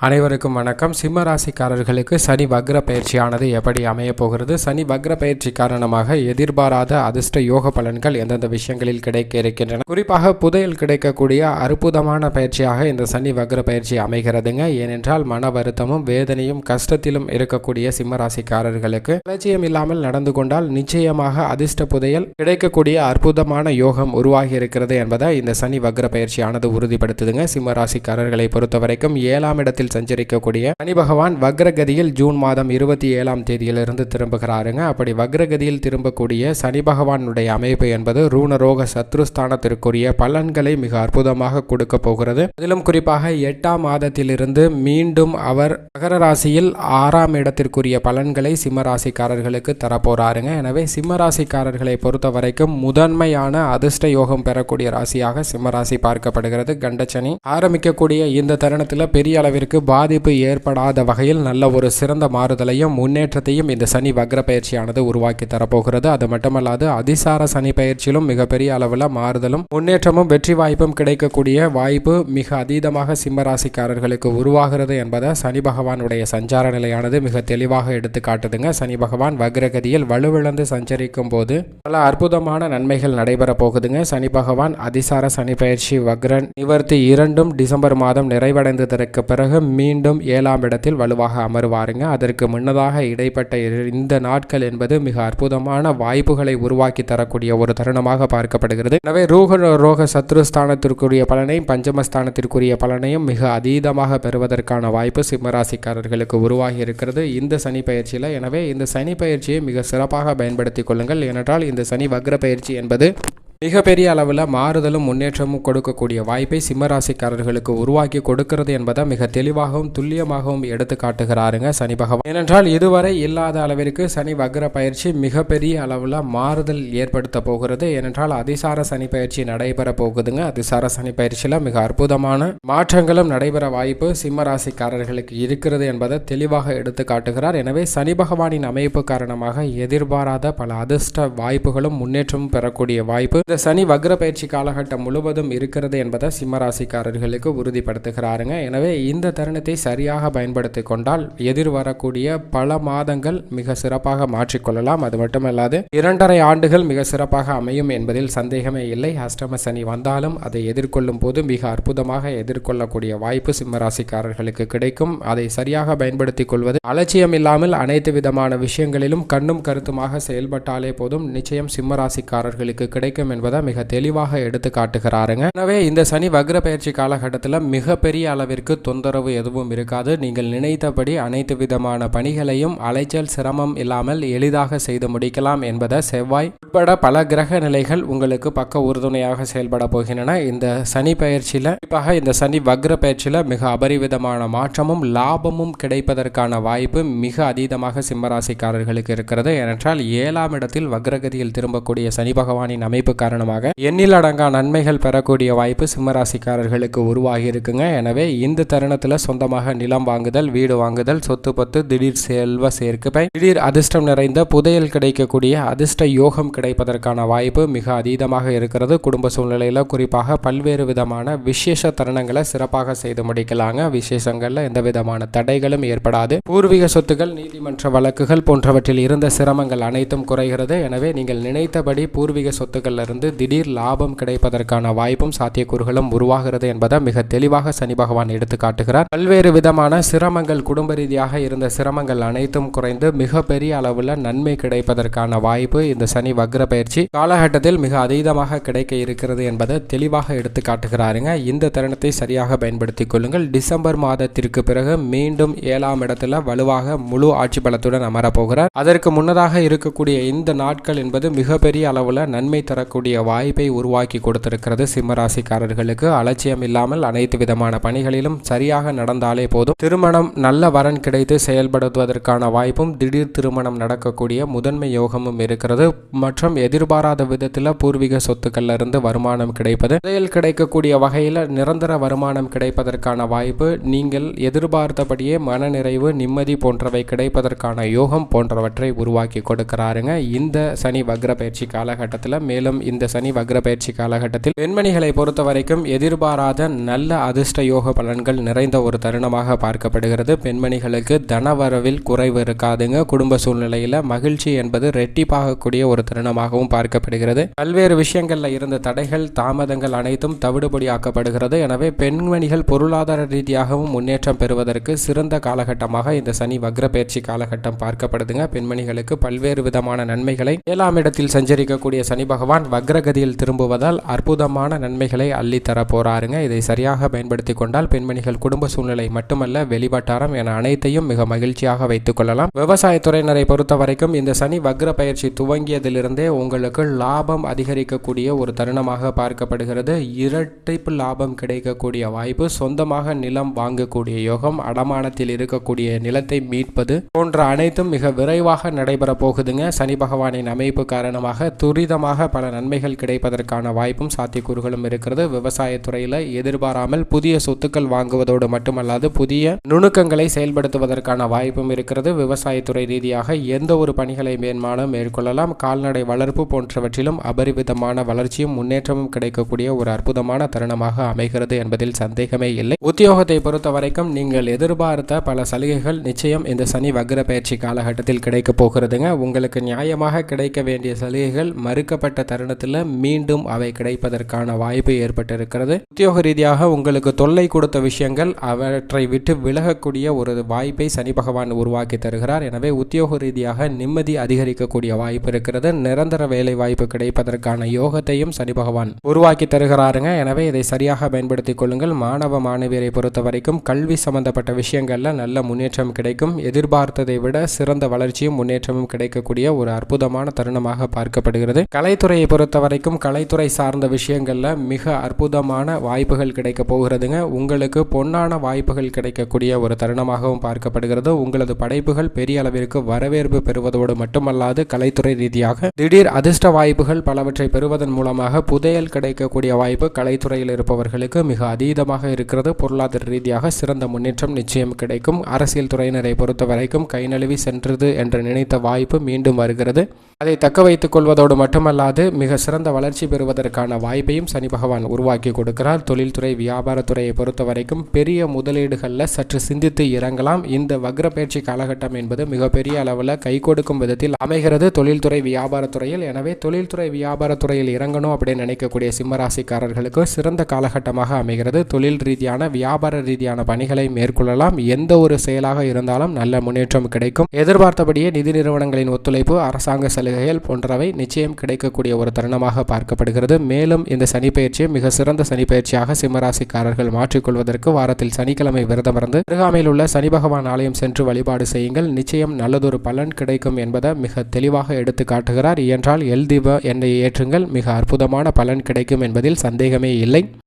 அனைவருக்கும் வணக்கம். சிம்ம ராசிக்காரர்களுக்கு சனி வக்ர பயிற்சியானது எப்படி அமையப் போகிறது? சனி வக்ர பயிற்சி காரணமாக எதிர்பாராத அதிர்ஷ்ட யோக பலன்கள் எந்தெந்த விஷயங்களில் கிடைக்க இருக்கின்றன? குறிப்பாக புதையல் கிடைக்கக்கூடிய அற்புதமான பயிற்சியாக இந்த சனி வக்ர பயிற்சி அமைகிறதுங்க. ஏனென்றால் மன வருத்தமும் வேதனையும் கஷ்டத்திலும் இருக்கக்கூடிய சிம்ம ராசிக்காரர்களுக்கு அலட்சியம் இல்லாமல் நடந்து கொண்டால் நிச்சயமாக அதிர்ஷ்ட புதையல் கிடைக்கக்கூடிய அற்புதமான யோகம் உருவாகி இருக்கிறது என்பதை இந்த சனி வக்ர பயிற்சியானது உறுதிப்படுத்துதுங்க. சிம்ம ராசிக்காரர்களை பொறுத்தவரைக்கும் ஏழாம் இடத்தில் சஞ்சரிக்கக்கூடிய சனி பகவான் வக்ரகதியில் ஜூன் மாதம் இருபத்தி ஏழாம் தேதியிலிருந்து திரும்புகிறாருங்க. அப்படி வக்ரகதியில் திரும்பக்கூடிய சனி பகவானுடைய அமைப்பு என்பது ரூணரோக சத்ருஸ்தானத்திற்குரிய பலன்களை மிக அற்புதமாக கொடுக்க போகிறது. அதிலும் குறிப்பாக எட்டாம் மாதத்திலிருந்து மீண்டும் அவர் மகர ராசியில் ஆறாம் இடத்திற்குரிய பலன்களை சிம்மராசிக்காரர்களுக்கு தரப்போறாருங்க. எனவே சிம்மராசிக்காரர்களை பொறுத்த வரைக்கும் முதன்மையான அதிர்ஷ்ட யோகம் பெறக்கூடிய ராசியாக சிம்மராசி பார்க்கப்படுகிறது. கண்டச்சனி ஆரம்பிக்கக்கூடிய இந்த தருணத்தில் பெரிய அளவிற்கு பாதிப்பு ஏற்படாத வகையில் நல்ல ஒரு சிறந்த மாறுதலையும் முன்னேற்றத்தையும் இந்த சனி வக்ர பயிற்சியானது உருவாக்கி தரப்போகிறது. அது மட்டுமல்லாது அதிசார சனி பயிற்சியிலும் மிகப்பெரிய அளவில் மாறுதலும் முன்னேற்றமும் வெற்றி வாய்ப்பும் கிடைக்கக்கூடிய வாய்ப்பு மிக அதீதமாக சிம்மராசிக்காரர்களுக்கு உருவாகிறது என்பதை சனி பகவானுடைய சஞ்சார நிலையானது மிக தெளிவாக எடுத்து காட்டுதுங்க. சனி பகவான் வக்ரகதியில் வலுவிழந்து சஞ்சரிக்கும் போது பல அற்புதமான நன்மைகள் நடைபெற போகுதுங்க. சனி பகவான் அதிசார சனி பயிற்சி வக்ரன் நிவர்த்தி இரண்டும் டிசம்பர் மாதம் நிறைவடைந்ததற்கு பிறகு மீண்டும் ஏழாம் இடத்தில் வலுவாக அமருவாருங்க. அதற்கு முன்னதாக இடைப்பட்ட இரு- இந்த நாட்கள் என்பது மிக அற்புதமான வாய்ப்புகளை உருவாக்கி தரக்கூடிய ஒரு தருணமாக பார்க்கப்படுகிறது. எனவே ரூக ரோக சத்ருஸ்தானத்திற்குரிய பலனையும் பஞ்சமஸ்தானத்திற்குரிய பலனையும் மிக அதீதமாக பெறுவதற்கான வாய்ப்பு சிம்மராசிக்காரர்களுக்கு உருவாகி இருக்கிறது. இந்த சனி பயிற்சியில் எனவே இந்த சனி பயிற்சியை மிக சிறப்பாக பயன்படுத்திக் கொள்ளுங்கள். ஏனென்றால் இந்த சனி வக்ர பயிற்சி என்பது மிகப்பெரிய அளவில் மாறுதலும் முன்னேற்றமும் கொடுக்கக்கூடிய வாய்ப்பை சிம்மராசிக்காரர்களுக்கு உருவாக்கி கொடுக்கிறது என்பதை மிக தெளிவாகவும் துல்லியமாகவும் எடுத்து காட்டுகிறாருங்க சனி பகவான். ஏனென்றால் இதுவரை இல்லாத அளவிற்கு சனி வக்ர பயிற்சி மிகப்பெரிய அளவில் மாறுதல் ஏற்படுத்த போகிறது. ஏனென்றால் அதிசார சனி பயிற்சி நடைபெற போகுதுங்க. அதிசார சனி பயிற்சியில் மிக அற்புதமான மாற்றங்களும் நடைபெற வாய்ப்பு சிம்மராசிக்காரர்களுக்கு இருக்கிறது என்பதை தெளிவாக எடுத்து காட்டுகிறார். எனவே சனி பகவானின் அமைப்பு காரணமாக எதிர்பாராத பல அதிர்ஷ்ட வாய்ப்புகளும் முன்னேற்றமும் பெறக்கூடிய வாய்ப்பு இந்த சனி வக்ர பயிற்சி காலகட்டம் முழுவதும் இருக்கிறது என்பதை சிம்மராசிக்காரர்களுக்கு உறுதிப்படுத்துகிறாருங்க. எனவே இந்த தருணத்தை சரியாக பயன்படுத்தி கொண்டால் எதிர்வரக்கூடிய பல மாதங்கள் மிக சிறப்பாக மாற்றிக்கொள்ளலாம். அது மட்டுமல்லாது இரண்டரை ஆண்டுகள் மிக சிறப்பாக அமையும் என்பதில் சந்தேகமே இல்லை. அஷ்டம சனி வந்தாலும் அதை எதிர்கொள்ளும் போது மிக அற்புதமாக எதிர்கொள்ளக்கூடிய வாய்ப்பு சிம்மராசிக்காரர்களுக்கு கிடைக்கும். அதை சரியாக பயன்படுத்திக் கொள்வது அலட்சியம் இல்லாமல் அனைத்து விதமான விஷயங்களிலும் கண்ணும் கருத்துமாக செயல்பட்டாலே போதும். நிச்சயம் சிம்மராசிக்காரர்களுக்கு கிடைக்கும் என்பதை மிக தெளிவாக எடுத்து காட்டுகிறாருங்க. எனவே இந்த சனி வக்ர பயிற்சி காலகட்டத்தில் மிகப்பெரிய அளவிற்கு தொந்தரவு எதுவும் இருக்காது. நீங்கள் நினைத்தபடி அனைத்து விதமான பணிகளையும் அலைச்சல் சிரமம் இல்லாமல் எளிதாக செய்து முடிக்கலாம் என்பதை செவ்வாய் உட்பட பல கிரக நிலைகள் உங்களுக்கு பக்க உறுதுணையாக செயல்பட போகின்றன. இந்த சனி பயிற்சியில் குறிப்பாக இந்த சனி வக்ர பயிற்சியில் மிக அபரிவிதமான மாற்றமும் லாபமும் கிடைப்பதற்கான வாய்ப்பு மிக அதீதமாக சிம்மராசிக்காரர்களுக்கு இருக்கிறது. ஏனென்றால் ஏழாம் இடத்தில் வக்ரகதியில் திரும்பக்கூடிய சனி பகவானின் அமைப்பு காரணமாக எண்ணிலடங்கா நன்மைகள் பெறக்கூடிய வாய்ப்பு சிம்மராசிக்காரர்களுக்கு உருவாகி இருக்குங்க எனவே இந்த தருணத்தில் சொந்தமாக நிலம் வாங்குதல் வீடு வாங்குதல் சொத்து பத்து திடீர் செல்வ சேர்க்கை திடீர் அதிர்ஷ்டம் நிறைந்த புதையல் கிடைக்கக்கூடிய அதிர்ஷ்ட யோகம் கிடைப்பதற்கான வாய்ப்பு மிக அதீதமாக இருக்கிறது. குடும்ப சூழ்நிலையில் குறிப்பாக பல்வேறு விதமான விசேஷ தருணங்களை சிறப்பாக செய்து முடிக்கலாங்க. விசேஷங்களில் எந்த விதமான தடைகளும் ஏற்படாது. பூர்வீக சொத்துக்கள் நீதிமன்ற வழக்குகள் போன்றவற்றில் இருந்த சிரமங்கள் அனைத்தும் குறைகிறது. எனவே நீங்கள் நினைத்தபடி பூர்வீக சொத்துக்களில் இருந்து திடீர் லாபம் கிடைப்பதற்கான வாய்ப்பும் சாத்தியக்கூறுகளும் உருவாகிறது என்பதை மிக தெளிவாக சனி பகவான் எடுத்து காட்டுகிறார். பல்வேறு விதமான சிரமங்கள் குடும்ப ரீதியாக இருந்த சிரமங்கள் அனைத்தும் குறைந்து மிகப்பெரிய அளவில் நன்மை கிடைப்பதற்கான வாய்ப்பு இந்த சனி வக்ர பயிற்சி காலகட்டத்தில் மிக அதீதமாக கிடைக்க இருக்கிறது என்பதை தெளிவாக எடுத்து காட்டுகிறாருங்க. இந்த தருணத்தை சரியாக பயன்படுத்திக் கொள்ளுங்கள். டிசம்பர் மாதத்திற்கு பிறகு மீண்டும் ஏழாம் இடத்துல வலுவாக முழு ஆட்சி பலத்துடன் அமரப்போகிறார் அதற்கு முன்னதாக இருக்கக்கூடிய இந்த நாட்கள் என்பது மிகப்பெரிய அளவில் நன்மை தரக்கூடிய வாய்ப்பை உருவாக்கி கொடுத்திருக்கிறது சிம்மராசிக்காரர்களுக்கு. அலட்சியம் இல்லாமல் அனைத்து விதமான பணிகளிலும் சரியாக நடந்தாலே போதும். திருமணம் நல்ல வரன் கிடைத்து செயல்படுத்துவதற்கான வாய்ப்பும் திடீர் திருமணம் நடக்கக்கூடிய முதன்மை யோகமும் இருக்கிறது. மற்றும் எதிர்பாராத விதத்தில் பூர்வீக சொத்துக்கள்ல இருந்து வருமானம் கிடைப்பது. செயல் கிடைக்கக்கூடிய வகையில் நிரந்தர வருமானம் கிடைப்பதற்கான வாய்ப்பு. நீங்கள் எதிர்பார்த்தபடியே மனநிறைவு நிம்மதி போன்றவை கிடைப்பதற்கான யோகம் போன்றவற்றை உருவாக்கி கொடுக்கிறாருங்க. இந்த சனி வக்ர பயிற்சி காலகட்டத்தில் மேலும் இந்த சனி வக்ர பயிற்சி காலகட்டத்தில் பெண்மணிகளை பொறுத்த வரைக்கும் எதிர்பாராத நல்ல அதிர்ஷ்ட யோக பலன்கள் நிறைந்த ஒரு தருணமாக பார்க்கப்படுகிறது. பெண்மணிகளுக்கு தனவரவில் குறைவு இருக்காதுங்க. குடும்ப சூழ்நிலையில மகிழ்ச்சி என்பது ரெட்டிப்பாகக்கூடிய ஒரு தருணமாகவும் பார்க்கப்படுகிறது. பல்வேறு விஷயங்கள்ல இருந்த தடைகள் தாமதங்கள் அனைத்தும் தவிடுபடியாக்கப்படுகிறது எனவே பெண்மணிகள் பொருளாதார ரீதியாகவும் முன்னேற்றம் பெறுவதற்கு சிறந்த காலகட்டமாக இந்த சனி வக்ர பயிற்சி காலகட்டம் பார்க்கப்படுதுங்க. பெண்மணிகளுக்கு பல்வேறு விதமான நன்மைகளை ஏழாம் இடத்தில் சஞ்சரிக்கக்கூடிய சனி பகவான் வக்ரகதியில் திரும்புவதால் அற்புதமான நன்மைகளை அள்ளித்தர போறாருங்க. இதை சரியாக பயன்படுத்தி கொண்டால் பெண்மணிகள் குடும்ப சூழ்நிலை மட்டுமல்ல வெளிவட்டாரம் என அனைத்தையும் மிக மகிழ்ச்சியாக வைத்துக் கொள்ளலாம். விவசாயத்துறையினரை பொறுத்த வரைக்கும் இந்த சனி வக்ர பயிற்சி துவங்கியதிலிருந்தே உங்களுக்கு லாபம் அதிகரிக்கக்கூடிய ஒரு தருணமாக பார்க்கப்படுகிறது. இரட்டிப்பு லாபம் கிடைக்கக்கூடிய வாய்ப்பு சொந்தமாக நிலம் வாங்கக்கூடிய யோகம் அடமானத்தில் இருக்கக்கூடிய நிலத்தை மீட்பது போன்ற அனைத்தும் மிக விரைவாக நடைபெற போகுதுங்க. சனி பகவானின் அமைப்பு காரணமாக துரிதமாக பல நன்மை நன்மைகள் கிடைப்பதற்கான வாய்ப்பும் சாத்தியக்கூறுகளும் இருக்கிறது. விவசாயத்துறையில் எதிர்பாராமல் புதிய சொத்துக்கள் வாங்குவதோடு மட்டுமல்லாது புதிய நுணுக்கங்களை செயல்படுத்துவதற்கான வாய்ப்பும் இருக்கிறது. விவசாயத்துறை ரீதியாக எந்த ஒரு பணிகளை மேன்மாலும் மேற்கொள்ளலாம் கால்நடை வளர்ப்பு போன்றவற்றிலும் அபரிவிதமான வளர்ச்சியும் முன்னேற்றமும் கிடைக்கக்கூடிய ஒரு அற்புதமான தருணமாக அமைகிறது என்பதில் சந்தேகமே இல்லை. உத்தியோகத்தை பொறுத்த வரைக்கும் நீங்கள் எதிர்பார்த்த பல சலுகைகள் நிச்சயம் இந்த சனி வக்ர பயிற்சி காலகட்டத்தில் கிடைக்க போகிறதுங்க. உங்களுக்கு நியாயமாக கிடைக்க வேண்டிய சலுகைகள் மறுக்கப்பட்ட தருணத்தில் மீண்டும் அவை கிடைப்பதற்கான வாய்ப்பு ஏற்பட்டிருக்கிறது. உத்தியோக ரீதியாக உங்களுக்கு தொல்லை கொடுத்த விஷயங்கள் அவற்றை விட்டு விலகக்கூடிய ஒரு வாய்ப்பை சனி பகவான் உருவாக்கி தருகிறார். எனவே உத்தியோக ரீதியாக நிம்மதி அதிகரிக்கக்கூடிய வாய்ப்பு இருக்கிறது. நிரந்தர வேலை வாய்ப்பு கிடைப்பதற்கான யோகத்தையும் சனி பகவான் உருவாக்கி தருகிறாருங்க. எனவே இதை சரியாக பயன்படுத்திக் கொள்ளுங்கள். மாணவ மாணவியரை பொறுத்த வரைக்கும் கல்வி சம்பந்தப்பட்ட விஷயங்கள்ல நல்ல முன்னேற்றம் கிடைக்கும். எதிர்பார்த்ததை விட சிறந்த வளர்ச்சியும் முன்னேற்றமும் கிடைக்கக்கூடிய ஒரு அற்புதமான தருணமாக பார்க்கப்படுகிறது. கலைத்துறையை பொறுத்த வரைக்கும் கலைத்துறை சார்ந்த விஷயங்களில் மிக அற்புதமான வாய்ப்புகள் கிடைக்க போகிறதுங்க. உங்களுக்கு பொன்னான வாய்ப்புகள் கிடைக்கக்கூடிய ஒரு தருணமாகவும் பார்க்கப்படுகிறது. உங்களது படைப்புகள் பெரிய அளவிற்கு வரவேற்பு பெறுவதோடு மட்டுமல்லாது கலைத்துறை ரீதியாக திடீர் அதிர்ஷ்ட வாய்ப்புகள் பலவற்றை பெறுவதன் மூலமாக புதையல் கிடைக்கக்கூடிய வாய்ப்பு கலைத்துறையில் இருப்பவர்களுக்கு மிக அதீதமாக இருக்கிறது. பொருளாதார ரீதியாக சிறந்த முன்னேற்றம் நிச்சயம் கிடைக்கும். அரசியல் துறையினரை பொறுத்த வரைக்கும் கை நழுவி சென்றது என்று நினைத்த வாய்ப்பு மீண்டும் வருகிறது. அதை தக்க வைத்துக் கொள்வதோடு மட்டுமல்லாது மிக சிறந்த வளர்ச்சி பெறுவதற்கான வாய்ப்பையும் சனி பகவான் உருவாக்கி கொடுக்கிறார். தொழில்துறை வியாபாரத்துறையை பொறுத்த வரைக்கும் பெரிய முதலீடுகளில் சற்று சிந்தித்து இறங்கலாம். இந்த வக்ர பயிற்சி காலகட்டம் என்பது மிகப்பெரிய அளவில் கை கொடுக்கும் விதத்தில் அமைகிறது. தொழில்துறை வியாபாரத்துறையில் எனவே தொழில்துறை வியாபாரத்துறையில் இறங்கணும் அப்படின்னு நினைக்கக்கூடிய சிம்மராசிக்காரர்களுக்கு சிறந்த காலகட்டமாக அமைகிறது. தொழில் ரீதியான வியாபார ரீதியான பணிகளை மேற்கொள்ளலாம். எந்த ஒரு செயலாக இருந்தாலும் நல்ல முன்னேற்றம் கிடைக்கும். எதிர்பார்த்தபடியே நிதி நிறுவனங்களின் ஒத்துழைப்பு அரசாங்க சலுகைகள் போன்றவை நிச்சயம் கிடைக்கக்கூடிய ஒரு தருணமாக பார்க்கப்படுகிறது. மேலும் இந்த சனிப்பெயர்ச்சியை மிக சிறந்த சனிப்பெயர்ச்சியாக சிம்மராசிக்காரர்கள் மாற்றிக்கொள்வதற்கு வாரத்தில் சனிக்கிழமை விரதமிருந்து அருகாமையில் உள்ள சனி பகவான் ஆலயம் சென்று வழிபாடு செய்யுங்கள். நிச்சயம் நல்லதொரு பலன் கிடைக்கும் என்பதை மிக தெளிவாக எடுத்து காட்டுகிறார். இயன்றால் எல் தீப எண்ணெய் ஏற்றுங்கள். மிக அற்புதமான பலன் கிடைக்கும் என்பதில் சந்தேகமே இல்லை.